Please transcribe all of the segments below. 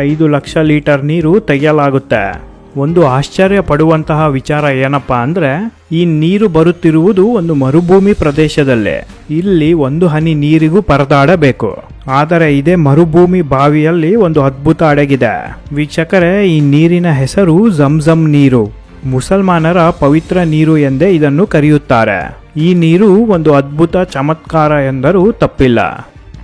ಐದು ಲಕ್ಷ ಲೀಟರ್ ನೀರು ತೆಗೆಯಲಾಗುತ್ತೆ. ಒಂದು ಆಶ್ಚರ್ಯ ಪಡುವಂತಹ ವಿಚಾರ ಏನಪ್ಪಾ ಅಂದ್ರೆ, ಈ ನೀರು ಬರುತ್ತಿರುವುದು ಒಂದು ಮರುಭೂಮಿ ಪ್ರದೇಶದಲ್ಲೇ. ಇಲ್ಲಿ ಒಂದು ಹನಿ ನೀರಿಗೂ ಪರದಾಡಬೇಕು. ಆದರೆ ಇದೇ ಮರುಭೂಮಿ ಬಾವಿಯಲ್ಲಿ ಒಂದು ಅದ್ಭುತ ಅಡಗಿದೆ. ವೀಕ್ಷಕರೇ, ಈ ನೀರಿನ ಹೆಸರು ಜಮ್ಜಮ್ ನೀರು. ಮುಸಲ್ಮಾನರ ಪವಿತ್ರ ನೀರು ಎಂದೇ ಇದನ್ನು ಕರೆಯುತ್ತಾರೆ. ಈ ನೀರು ಒಂದು ಅದ್ಭುತ ಚಮತ್ಕಾರ ಎಂದರೂ ತಪ್ಪಿಲ್ಲ.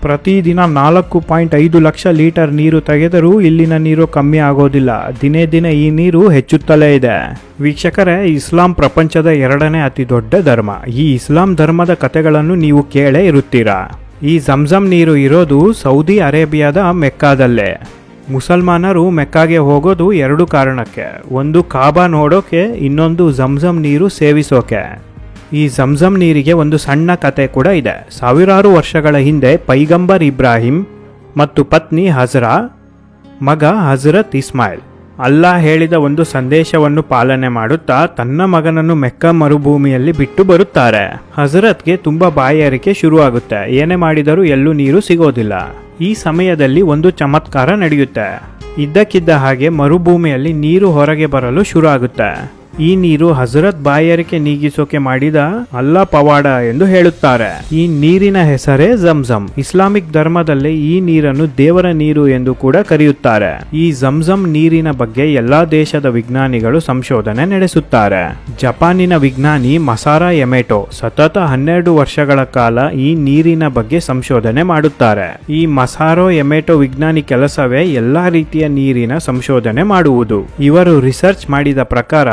ಪ್ರತಿದಿನ ನಾಲ್ಕು ಪಾಯಿಂಟ್ ಐದು ಲಕ್ಷ ಲೀಟರ್ ನೀರು ತೆಗೆದರೂ ಇಲ್ಲಿನ ನೀರು ಕಮ್ಮಿ ಆಗೋದಿಲ್ಲ. ದಿನೇ ದಿನೇ ಈ ನೀರು ಹೆಚ್ಚುತ್ತಲೇ ಇದೆ. ವೀಕ್ಷಕರೇ, ಇಸ್ಲಾಂ ಪ್ರಪಂಚದ ಎರಡನೇ ಅತಿ ದೊಡ್ಡ ಧರ್ಮ. ಈ ಇಸ್ಲಾಂ ಧರ್ಮದ ಕಥೆಗಳನ್ನು ನೀವು ಕೇಳೇ ಇರುತ್ತೀರಾ? ಈ ಜಂಜಮ್ ನೀರು ಇರೋದು ಸೌದಿ ಅರೇಬಿಯಾದ ಮೆಕ್ಕಾದಲ್ಲೇ. ಮುಸಲ್ಮಾನರು ಮೆಕ್ಕಾಗೆ ಹೋಗೋದು ಎರಡು ಕಾರಣಕ್ಕೆ. ಒಂದು ಕಾಬಾ ನೋಡೋಕೆ, ಇನ್ನೊಂದು ಜಂಜಮ್ ನೀರು ಸೇವಿಸೋಕೆ. ಈ ಜಂಜಮ್ ನೀರಿಗೆ ಒಂದು ಸಣ್ಣ ಕತೆ ಕೂಡ ಇದೆ. ಸಾವಿರಾರು ವರ್ಷಗಳ ಹಿಂದೆ ಪೈಗಂಬರ್ ಇಬ್ರಾಹಿಂ ಮತ್ತು ಪತ್ನಿ ಹಜರಾ, ಮಗ ಹಜರತ್ ಇಸ್ಮಾಯಿಲ್ ಅಲ್ಲಾ ಹೇಳಿದ ಒಂದು ಸಂದೇಶವನ್ನು ಪಾಲನೆ ಮಾಡುತ್ತಾ ತನ್ನ ಮಗನನ್ನು ಮೆಕ್ಕ ಮರುಭೂಮಿಯಲ್ಲಿ ಬಿಟ್ಟು ಬರುತ್ತಾರೆ. ಹಜರತ್ಗೆ ತುಂಬಾ ಬಾಯಾರಿಕೆ ಶುರುವಾಗುತ್ತೆ. ಏನೇ ಮಾಡಿದರೂ ಎಲ್ಲೂ ನೀರು ಸಿಗೋದಿಲ್ಲ. ಈ ಸಮಯದಲ್ಲಿ ಒಂದು ಚಮತ್ಕಾರ ನಡೆಯುತ್ತೆ. ಇದ್ದಕ್ಕಿದ್ದ ಹಾಗೆ ಮರುಭೂಮಿಯಲ್ಲಿ ನೀರು ಹೊರಗೆ ಬರಲು ಶುರು ಆಗುತ್ತೆ ಈ ನೀರು ಹಜರತ್ ಬಾಯಾರಿಕೆ ನೀಗಿಸೋಕೆ ಮಾಡಿದ ಅಲ್ಲಾ ಪವಾಡ ಎಂದು ಹೇಳುತ್ತಾರೆ. ಈ ನೀರಿನ ಹೆಸರೇ ಜಮ್ಜಮ್. ಇಸ್ಲಾಮಿಕ್ ಧರ್ಮದಲ್ಲಿ ಈ ನೀರನ್ನು ದೇವರ ನೀರು ಎಂದು ಕೂಡ ಕರೆಯುತ್ತಾರೆ. ಈ ಜಮ್ಜಮ್ ನೀರಿನ ಬಗ್ಗೆ ಎಲ್ಲಾ ದೇಶದ ವಿಜ್ಞಾನಿಗಳು ಸಂಶೋಧನೆ ನಡೆಸುತ್ತಾರೆ. ಜಪಾನಿನ ವಿಜ್ಞಾನಿ ಮಸಾರಾ ಎಮೆಟೋ ಸತತ ಹನ್ನೆರಡು ವರ್ಷಗಳ ಕಾಲ ಈ ನೀರಿನ ಬಗ್ಗೆ ಸಂಶೋಧನೆ ಮಾಡುತ್ತಾರೆ. ಈ ಮಸಾರೋ ಎಮೆಟೋ ವಿಜ್ಞಾನಿ ಕೆಲಸವೇ ಎಲ್ಲಾ ರೀತಿಯ ನೀರಿನ ಸಂಶೋಧನೆ ಮಾಡುವುದು. ಇವರು ರಿಸರ್ಚ್ ಮಾಡಿದ ಪ್ರಕಾರ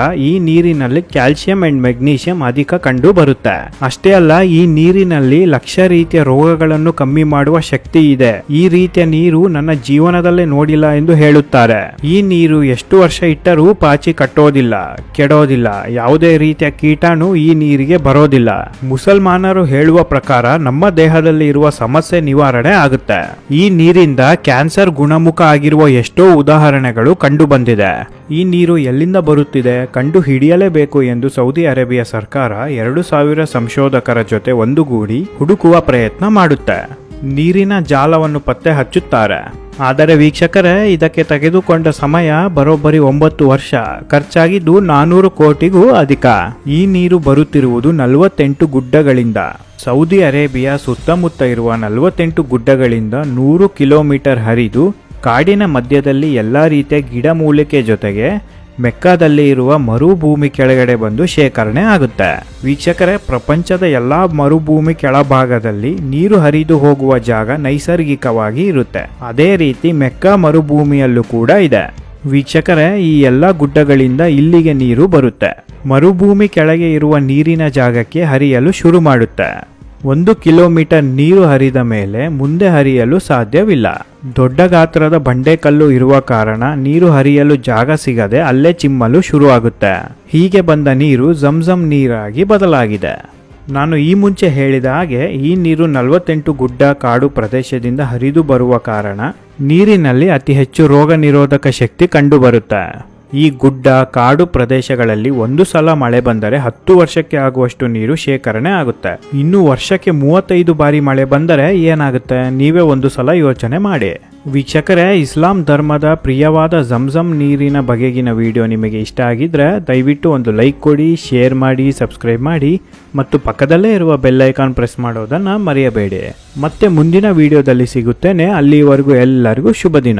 ನೀರಿನಲ್ಲಿ ಕ್ಯಾಲ್ಸಿಯಂ ಅಂಡ್ ಮೆಗ್ನೀಷಿಯಂ ಅಧಿಕ ಕಂಡು ಬರುತ್ತೆ ಅಷ್ಟೇ ಅಲ್ಲ, ಈ ನೀರಿನಲ್ಲಿ ಲಕ್ಷ ರೀತಿಯ ರೋಗಗಳನ್ನು ಕಮ್ಮಿ ಮಾಡುವ ಶಕ್ತಿ ಇದೆ. ಈ ರೀತಿಯ ನೀರು ನನ್ನ ಜೀವನದಲ್ಲಿ ನೋಡಿಲ್ಲ ಎಂದು ಹೇಳುತ್ತಾರೆ. ಈ ನೀರು ಎಷ್ಟು ವರ್ಷ ಇಟ್ಟರೂ ಪಾಚಿ ಕಟ್ಟೋದಿಲ್ಲ, ಕೆಡೋದಿಲ್ಲ. ಯಾವುದೇ ರೀತಿಯ ಕೀಟಾಣು ಈ ನೀರಿಗೆ ಬರೋದಿಲ್ಲ. ಮುಸಲ್ಮಾನರು ಹೇಳುವ ಪ್ರಕಾರ ನಮ್ಮ ದೇಹದಲ್ಲಿ ಇರುವ ಸಮಸ್ಯೆ ನಿವಾರಣೆ ಆಗುತ್ತೆ. ಈ ನೀರಿಂದ ಕ್ಯಾನ್ಸರ್ ಗುಣಮುಖ ಆಗಿರುವ ಎಷ್ಟೋ ಉದಾಹರಣೆಗಳು ಕಂಡು ಬಂದಿದೆ ಈ ನೀರು ಎಲ್ಲಿಂದ ಬರುತ್ತಿದೆ, ಕಂಡು ಹಿಡಿಯಲೇಬೇಕು ಎಂದು ಸೌದಿ ಅರೇಬಿಯಾ ಸರ್ಕಾರ ಎರಡು ಸಾವಿರ ಸಂಶೋಧಕರ ಜೊತೆ ಒಂದುಗೂಡಿ ಹುಡುಕುವ ಪ್ರಯತ್ನ ಮಾಡುತ್ತೆ. ನೀರಿನ ಜಾಲವನ್ನು ಪತ್ತೆ ಹಚ್ಚುತ್ತಾರೆ. ಆದರೆ ವೀಕ್ಷಕರೇ, ಇದಕ್ಕೆ ತೆಗೆದುಕೊಂಡ ಸಮಯ ಬರೋಬ್ಬರಿ ಒಂಬತ್ತು ವರ್ಷ. ಖರ್ಚಾಗಿದ್ದು ನಾನೂರು ಕೋಟಿಗೂ ಅಧಿಕ. ಈ ನೀರು ಬರುತ್ತಿರುವುದು ನಲವತ್ತೆಂಟು ಗುಡ್ಡಗಳಿಂದ. ಸೌದಿ ಅರೇಬಿಯಾ ಸುತ್ತಮುತ್ತ ಇರುವ ನಲವತ್ತೆಂಟು ಗುಡ್ಡಗಳಿಂದ ನೂರು ಕಿಲೋಮೀಟರ್ ಹರಿದು, ಕಾಡಿನ ಮಧ್ಯದಲ್ಲಿ ಎಲ್ಲಾ ರೀತಿಯ ಗಿಡಮೂಲಿಕೆ ಜೊತೆಗೆ ಮೆಕ್ಕಾದಲ್ಲಿ ಇರುವ ಮರುಭೂಮಿ ಕೆಳಗಡೆ ಬಂದು ಶೇಖರಣೆ ಆಗುತ್ತೆ. ವೀಕ್ಷಕರೇ, ಪ್ರಪಂಚದ ಎಲ್ಲಾ ಮರುಭೂಮಿ ಕೆಳಭಾಗದಲ್ಲಿ ನೀರು ಹರಿದು ಹೋಗುವ ಜಾಗ ನೈಸರ್ಗಿಕವಾಗಿ ಇರುತ್ತೆ. ಅದೇ ರೀತಿ ಮೆಕ್ಕಾ ಮರುಭೂಮಿಯಲ್ಲೂ ಕೂಡ ಇದೆ. ವೀಕ್ಷಕರೇ, ಈ ಎಲ್ಲ ಗುಡ್ಡಗಳಿಂದ ಇಲ್ಲಿಗೆ ನೀರು ಬರುತ್ತೆ. ಮರುಭೂಮಿ ಕೆಳಗೆ ಇರುವ ನೀರಿನ ಜಾಗಕ್ಕೆ ಹರಿಯಲು ಶುರು ಮಾಡುತ್ತೆ. ಒಂದು ಕಿಲೋಮೀಟರ್ ನೀರು ಹರಿದ ಮೇಲೆ ಮುಂದೆ ಹರಿಯಲು ಸಾಧ್ಯವಿಲ್ಲ. ದೊಡ್ಡ ಗಾತ್ರದ ಬಂಡೆಕಲ್ಲು ಇರುವ ಕಾರಣ ನೀರು ಹರಿಯಲು ಜಾಗ ಸಿಗದೆ ಅಲ್ಲೇ ಚಿಮ್ಮಲು ಶುರುವಾಗುತ್ತೆ. ಹೀಗೆ ಬಂದ ನೀರು ಝಮ್ಝಮ್ ನೀರಾಗಿ ಬದಲಾಗಿದೆ. ನಾನು ಈ ಮುಂಚೆ ಹೇಳಿದ ಹಾಗೆ ಈ ನೀರು ನಲವತ್ತೆಂಟು ಗುಡ್ಡ ಕಾಡು ಪ್ರದೇಶದಿಂದ ಹರಿದು ಬರುವ ಕಾರಣ ನೀರಿನಲ್ಲಿ ಅತಿ ಹೆಚ್ಚು ರೋಗ ನಿರೋಧಕ ಶಕ್ತಿ ಕಂಡುಬರುತ್ತೆ. ಈ ಗುಡ್ಡ ಕಾಡು ಪ್ರದೇಶಗಳಲ್ಲಿ ಒಂದು ಸಲ ಮಳೆ ಬಂದರೆ ಹತ್ತು ವರ್ಷಕ್ಕೆ ಆಗುವಷ್ಟು ನೀರು ಶೇಖರಣೆ ಆಗುತ್ತೆ. ಇನ್ನು ವರ್ಷಕ್ಕೆ ಮೂವತ್ತೈದು ಬಾರಿ ಮಳೆ ಬಂದರೆ ಏನಾಗುತ್ತೆ? ನೀವೇ ಒಂದು ಸಲ ಯೋಚನೆ ಮಾಡಿ. ವೀಕ್ಷಕರೇ, ಇಸ್ಲಾಂ ಧರ್ಮದ ಪ್ರಿಯವಾದ ಝಮ್ಝಮ್ ನೀರಿನ ಬಗೆಗಿನ ವಿಡಿಯೋ ನಿಮಗೆ ಇಷ್ಟ ಆಗಿದ್ರೆ ದಯವಿಟ್ಟು ಒಂದು ಲೈಕ್ ಕೊಡಿ, ಶೇರ್ ಮಾಡಿ, ಸಬ್ಸ್ಕ್ರೈಬ್ ಮಾಡಿ ಮತ್ತು ಪಕ್ಕದಲ್ಲೇ ಇರುವ ಬೆಲ್ ಐಕಾನ್ ಪ್ರೆಸ್ ಮಾಡೋದನ್ನು ಮರೆಯಬೇಡಿ. ಮತ್ತೆ ಮುಂದಿನ ವಿಡಿಯೋದಲ್ಲಿ ಸಿಗುತ್ತೇನೆ. ಅಲ್ಲಿವರೆಗೂ ಎಲ್ಲರಿಗೂ ಶುಭ ದಿನ